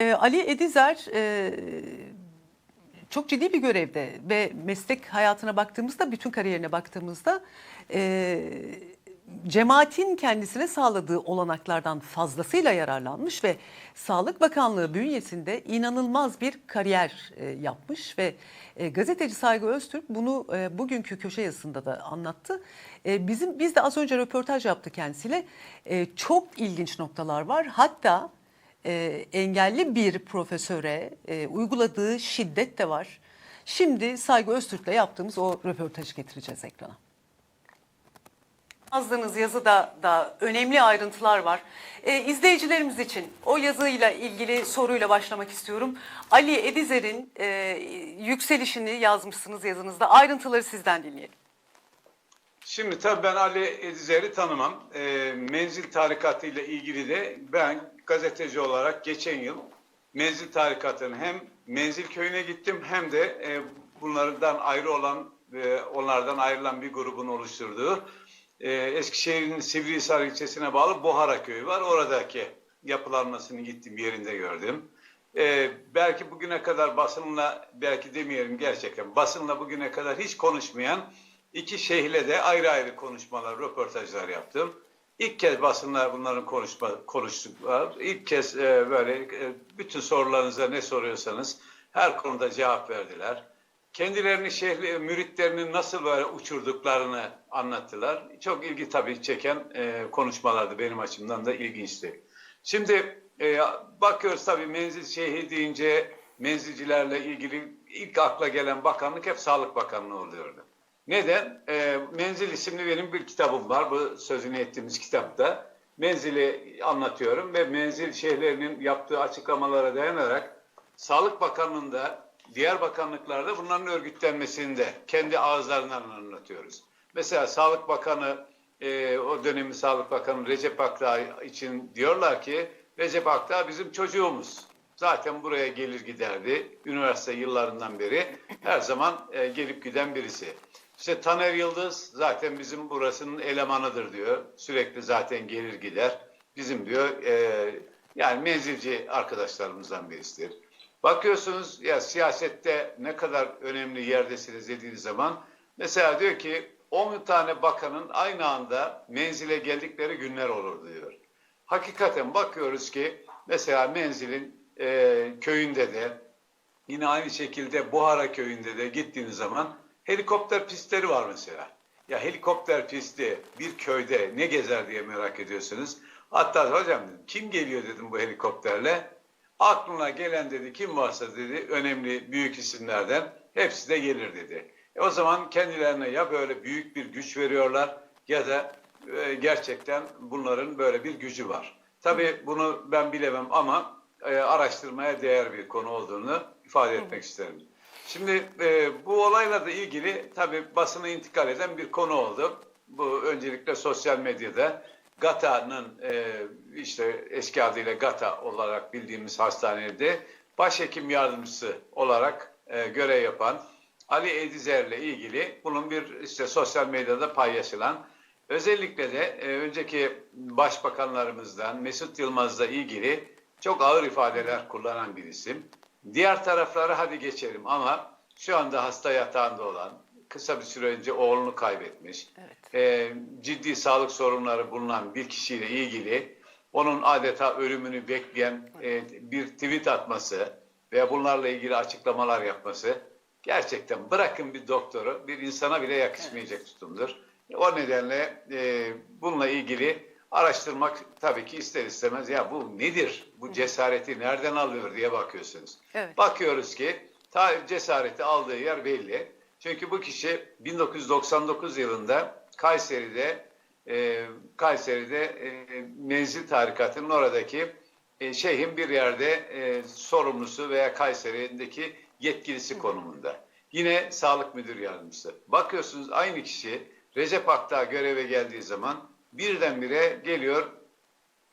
Ee, Ali Edizer e, çok ciddi bir görevde ve meslek hayatına baktığımızda, bütün kariyerine baktığımızda e, cemaatin kendisine sağladığı olanaklardan fazlasıyla yararlanmış ve Sağlık Bakanlığı bünyesinde inanılmaz bir kariyer e, yapmış ve e, gazeteci Saygı Öztürk bunu e, bugünkü köşe yazısında da anlattı. E, bizim biz de az önce röportaj yaptık kendisiyle. E, çok ilginç noktalar var. Hatta e, engelli bir profesöre e, uyguladığı şiddet de var. Şimdi Saygı Öztürk'le yaptığımız o röportajı getireceğiz ekrana. Yazdığınız yazıda da önemli ayrıntılar var. E, izleyicilerimiz için o yazıyla ilgili soruyla başlamak istiyorum. Ali Edizer'in e, yükselişini yazmışsınız yazınızda. Ayrıntıları sizden dinleyelim. Şimdi tabii ben Ali Edizer'i tanımam. E, menzil tarikatı ile ilgili de ben gazeteci olarak geçen yıl menzil tarikatının hem menzil köyüne gittim hem de e, bunlardan ayrı olan e, onlardan ayrılan bir grubun oluşturduğu e, Eskişehir'in Sivrihisar ilçesine bağlı Buhara köyü var. Oradaki yapılanmasını gittim yerinde gördüm. E, belki bugüne kadar basınla belki demeyelim gerçekten basınla bugüne kadar hiç konuşmayan iki şeyhle de ayrı ayrı konuşmalar, röportajlar yaptım. İlk kez basınlar bunların konuşma, konuştuklar. İlk kez e, böyle e, bütün sorularınıza ne soruyorsanız her konuda cevap verdiler. Kendilerini şehri, müritlerini nasıl böyle uçurduklarını anlattılar. Çok ilgi tabii çeken e, konuşmalardı benim açımdan da ilginçti. Şimdi e, bakıyoruz tabii menzil şehri deyince menzilcilerle ilgili ilk akla gelen bakanlık hep Sağlık Bakanlığı oluyordu. Neden? E, Menzil isimli benim bir kitabım var. Bu sözünü ettiğimiz kitapta. Menzili anlatıyorum ve menzil şehirlerinin yaptığı açıklamalara dayanarak Sağlık Bakanlığı'nda diğer bakanlıklarda bunların örgütlenmesini de kendi ağızlarından anlatıyoruz. Mesela Sağlık Bakanı, e, o dönemin Sağlık Bakanı Recep Akdağ için diyorlar ki Recep Akdağ bizim çocuğumuz. Zaten buraya gelir giderdi. Üniversite yıllarından beri her zaman e, gelip giden birisi. İşte Taner Yıldız zaten bizim burasının elemanıdır diyor. Sürekli zaten gelir gider. Bizim diyor e, yani menzilci arkadaşlarımızdan birisidir. Bakıyorsunuz ya siyasette ne kadar önemli yerdesiniz dediğiniz zaman mesela diyor ki 10 tane bakanın aynı anda menzile geldikleri günler olur diyor. Hakikaten bakıyoruz ki mesela menzilin e, köyünde de yine aynı şekilde Buhara köyünde de gittiğiniz zaman helikopter pistleri var mesela. Ya helikopter pisti bir köyde ne gezer diye merak ediyorsunuz. Hatta hocam dedim, kim geliyor dedim bu helikopterle. Aklına gelen dedi kim varsa dedi önemli büyük isimlerden hepsi de gelir dedi. E o zaman kendilerine ya böyle büyük bir güç veriyorlar ya da e, gerçekten bunların böyle bir gücü var. Tabii bunu ben bilemem ama e, araştırmaya değer bir konu olduğunu ifade etmek isterim. Şimdi e, bu olayla da ilgili tabii basına intikal eden bir konu oldu. Bu öncelikle sosyal medyada GATA'nın e, işte eski adıyla GATA olarak bildiğimiz hastanede başhekim yardımcısı olarak e, görev yapan Ali Edizer'le ilgili bunun bir işte sosyal medyada paylaşılan özellikle de e, önceki başbakanlarımızdan Mesut Yılmaz'la ilgili çok ağır ifadeler kullanan bir isim. Diğer tarafları hadi geçelim ama şu anda hasta yatağında olan, kısa bir süre önce oğlunu kaybetmiş, Evet. e, ciddi sağlık sorunları bulunan bir kişiyle ilgili onun adeta ölümünü bekleyen e, bir tweet atması veya bunlarla ilgili açıklamalar yapması gerçekten bırakın bir doktoru bir insana bile yakışmayacak tutumdur. O nedenle e, bununla ilgili araştırmak tabii ki ister istemez ya bu nedir? Bu cesareti nereden alıyor diye bakıyorsunuz. Evet. Bakıyoruz ki ta cesareti aldığı yer belli. Çünkü bu kişi 1999 yılında Kayseri'de e, Kayseri'de e, menzil tarikatının oradaki e, şeyhin bir yerde e, sorumlusu veya Kayseri'deki yetkilisi konumunda. Yine sağlık müdür yardımcısı. Bakıyorsunuz aynı kişi Recep Akdağ göreve geldiği zaman birdenbire geliyor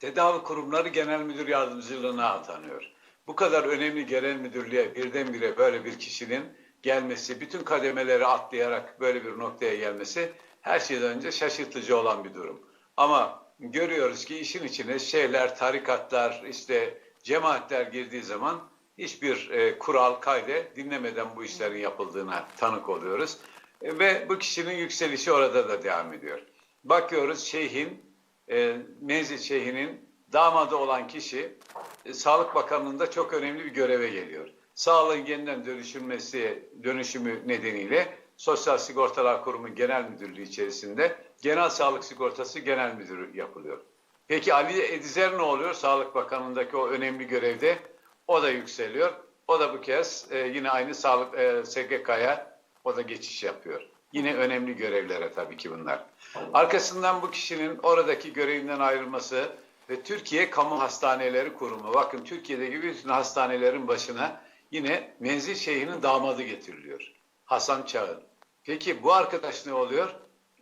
tedavi kurumları genel müdür yardımcılığına atanıyor. Bu kadar önemli genel müdürlüğe birdenbire böyle bir kişinin gelmesi, bütün kademeleri atlayarak böyle bir noktaya gelmesi her şeyden önce şaşırtıcı olan bir durum. Ama görüyoruz ki işin içine şeyler, tarikatlar, işte cemaatler girdiği zaman hiçbir e, kural, kayde dinlemeden bu işlerin yapıldığına tanık oluyoruz. E, ve bu kişinin yükselişi orada da devam ediyor. Bakıyoruz şeyhin, e, Menzil Şeyhi'nin damadı olan kişi e, Sağlık Bakanlığı'nda çok önemli bir göreve geliyor. Sağlığın yeniden dönüşülmesi, dönüşümü nedeniyle Sosyal Sigortalar Kurumu Genel Müdürlüğü içerisinde Genel Sağlık Sigortası Genel Müdürü yapılıyor. Peki Ali Edizer ne oluyor? Sağlık Bakanlığı'ndaki o önemli görevde o da yükseliyor. O da bu kez e, yine aynı sağlık e, SGK'ya o da geçiş yapıyor. Yine önemli görevlere tabii ki bunlar. Arkasından bu kişinin oradaki görevinden ayrılması ve Türkiye Kamu Hastaneleri Kurumu. Bakın Türkiye'deki bütün hastanelerin başına yine Menzil Şeyh'inin damadı getiriliyor. Hasan Çağın. Peki bu arkadaş ne oluyor?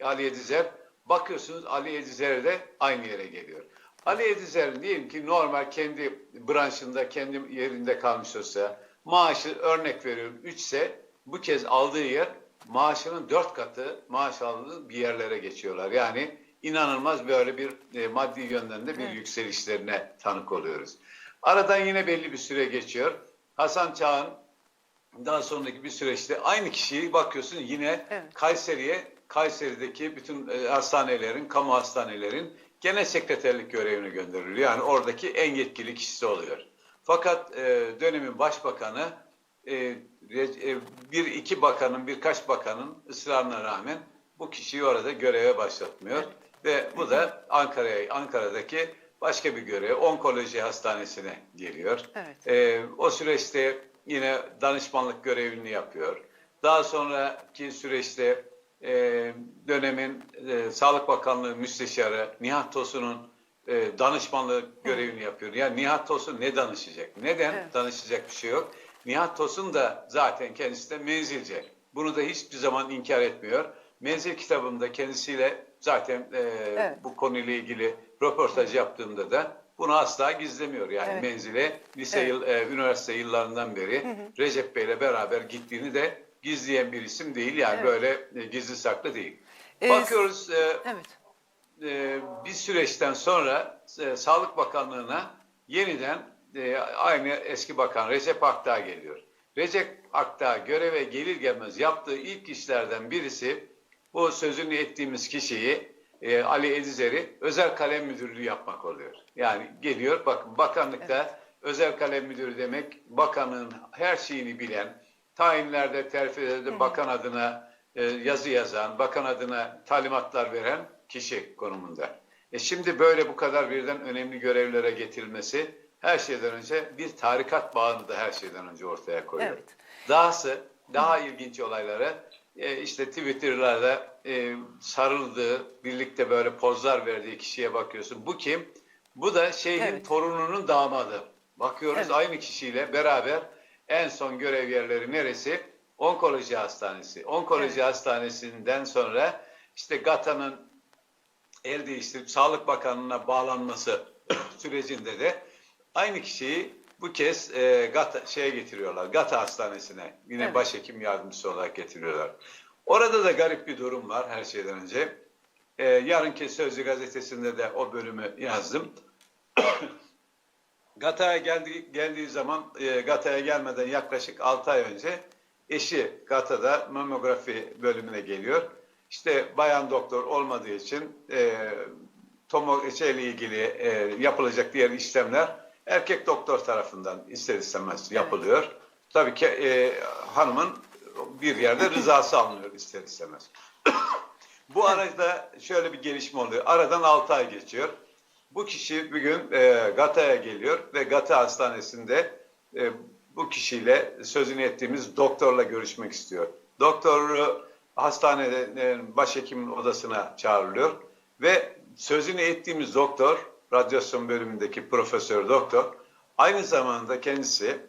Ali Edizer. Bakıyorsunuz Ali Edizer de aynı yere geliyor. Ali Edizer diyelim ki normal kendi branşında, kendi yerinde kalmış olsa maaşı örnek veriyorum 3 ise bu kez aldığı yer maaşının 4 katı maaş aldığı bir yerlere geçiyorlar. Yani inanılmaz böyle bir e, maddi yönden de bir Evet. yükselişlerine tanık oluyoruz. Aradan yine belli bir süre geçiyor. Hasan Çağın daha sonraki bir süreçte aynı kişiyi bakıyorsun yine Evet. Kayseri'ye, Kayseri'deki bütün e, hastanelerin, kamu hastanelerin genel sekreterlik görevine gönderiliyor. Yani oradaki en yetkili kişisi oluyor. Fakat e, dönemin başbakanı e, e, bir iki bakanın, birkaç bakanın ısrarına rağmen bu kişiyi orada göreve başlatmıyor. Ve bu da Ankara'ya, Ankara'daki başka bir görev, onkoloji hastanesine geliyor. Evet. Ee, o süreçte yine danışmanlık görevini yapıyor. Daha sonraki süreçte e, dönemin e, Sağlık Bakanlığı Müsteşarı Nihat Tosun'un e, danışmanlık görevini yapıyor. Yani Nihat Tosun ne danışacak? Neden? Evet. Danışacak bir şey yok. Nihat Tosun da zaten kendisi de menzilce. Bunu da hiçbir zaman inkar etmiyor. Menzil kitabımda kendisiyle zaten e, Evet. bu konuyla ilgili röportaj yaptığımda da bunu asla gizlemiyor. Yani Evet. menzile lise Evet. yıl, e, üniversite yıllarından beri Recep Bey'le beraber gittiğini de gizleyen bir isim değil. Yani Evet. böyle e, gizli saklı değil. Ee, Bakıyoruz e, Evet. e, bir süreçten sonra e, Sağlık Bakanlığı'na yeniden e, aynı eski bakan Recep Akdağ geliyor. Recep Akdağ göreve gelir gelmez yaptığı ilk işlerden birisi bu sözünü ettiğimiz kişiyi e, Ali Edizer'i özel kalem müdürlüğü yapmak oluyor. Yani geliyor bakın bakanlıkta özel kalem müdürü demek bakanın her şeyini bilen, tayinlerde, terfilerde bakan adına e, yazı yazan, bakan adına talimatlar veren kişi konumunda. E şimdi böyle bu kadar birden önemli görevlere getirilmesi her şeyden önce bir tarikat bağını da her şeyden önce ortaya koyuyor. Evet. Dahası, daha ilginç olayları e, işte Twitter'larda e, sarıldığı, birlikte böyle pozlar verdiği kişiye bakıyorsun. Bu kim? Bu da şeyhin Evet. torununun damadı. Bakıyoruz Evet. aynı kişiyle beraber en son görev yerleri neresi? Onkoloji Hastanesi. Onkoloji Evet. Hastanesi'nden sonra işte GATA'nın el değiştirip Sağlık Bakanlığı'na bağlanması sürecinde de aynı kişiyi bu kez e, GATA, şeye getiriyorlar. GATA Hastanesi'ne. Yine Evet. başhekim yardımcısı olarak getiriyorlar. Orada da garip bir durum var her şeyden önce. E, yarınki Sözcü gazetesinde de o bölümü yazdım. GATA'ya geldiği, geldiği zaman e, GATA'ya gelmeden yaklaşık 6 ay önce eşi GATA'da mamografi bölümüne geliyor. İşte bayan doktor olmadığı için e, tomo şeyle ilgili e, yapılacak diğer işlemler erkek doktor tarafından ister istemez yapılıyor. Tabii ki e, hanımın bir yerde rızası alınıyor ister istemez. Bu arada şöyle bir gelişme oluyor. Aradan 6 ay geçiyor. Bu kişi bir gün e, GATA'ya geliyor ve GATA Hastanesi'nde e, bu kişiyle sözünü ettiğimiz doktorla görüşmek istiyor. Doktoru hastanede e, başhekimin odasına çağrılıyor ve sözünü ettiğimiz doktor, radyasyon bölümündeki profesör doktor, aynı zamanda kendisi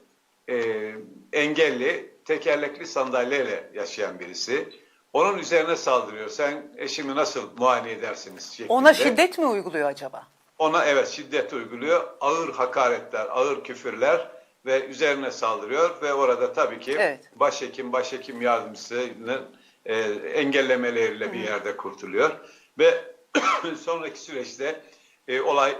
e, engelli, tekerlekli sandalyeyle yaşayan birisi. Onun üzerine saldırıyor. Sen eşimi nasıl muayene edersiniz şeklinde. Ona şiddet mi uyguluyor acaba? Ona evet şiddet uyguluyor. Ağır hakaretler, ağır küfürler ve üzerine saldırıyor ve orada tabii ki Evet. başhekim, başhekim yardımcısının e, engellemeleriyle bir yerde kurtuluyor ve sonraki süreçte e, olay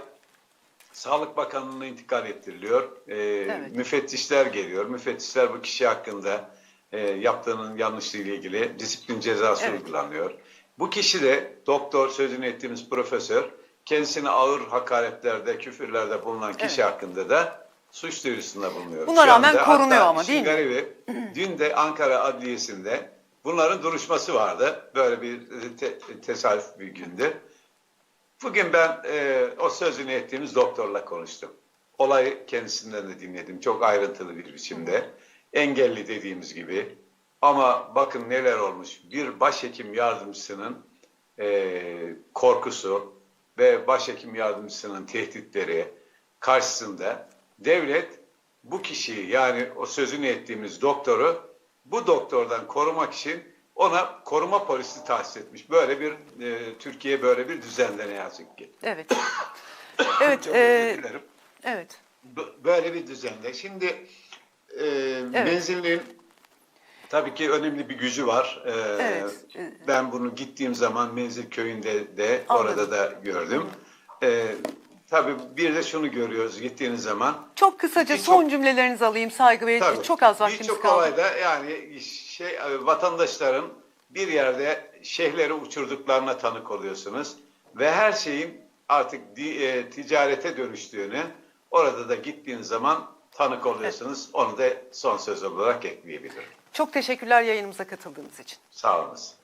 Sağlık Bakanlığı'na intikal ettiriliyor. Ee, Evet. Müfettişler geliyor. Müfettişler bu kişi hakkında e, yaptığının yanlışlığı ile ilgili disiplin cezası Evet. uygulanıyor. Bu kişi de doktor sözünü ettiğimiz profesör kendisine ağır hakaretlerde, küfürlerde bulunan kişi Evet. hakkında da suç duyurusunda bulunuyor. Buna Şu rağmen anda korunuyor hatta ama değil mi? garibi, dün de Ankara Adliyesi'nde bunların duruşması vardı. Böyle bir te- tesadüf bir gündü. Bugün ben e, o sözünü ettiğimiz doktorla konuştum. Olayı kendisinden de dinledim. Çok ayrıntılı bir biçimde. Engelli dediğimiz gibi. Ama bakın neler olmuş. Bir başhekim yardımcısının e, korkusu ve başhekim yardımcısının tehditleri karşısında devlet bu kişiyi yani o sözünü ettiğimiz doktoru bu doktordan korumak için ona koruma polisi tahsis etmiş. Böyle bir e, Türkiye böyle bir düzende ne yazık ki. Evet. Evet. Çok e, evet. B- Böyle bir düzende. Şimdi e, menzilin tabii ki önemli bir gücü var. E, Evet. Ben bunu gittiğim zaman Menzil köyünde de Anladım. orada da gördüm. E, tabii bir de şunu görüyoruz gittiğiniz zaman. Çok kısaca Birçok- son cümlelerinizi alayım Saygı Bey. Tabii. Çok az vaktimiz Birçok kaldı. olayda yani şey e, vatandaşların bir yerde şeyhleri uçurduklarına tanık oluyorsunuz ve her şeyin artık di- e, ticarete dönüştüğünü orada da gittiğiniz zaman tanık oluyorsunuz. Onu da son söz olarak ekleyebilirim. Çok teşekkürler yayınımıza katıldığınız için. Sağ olunuz.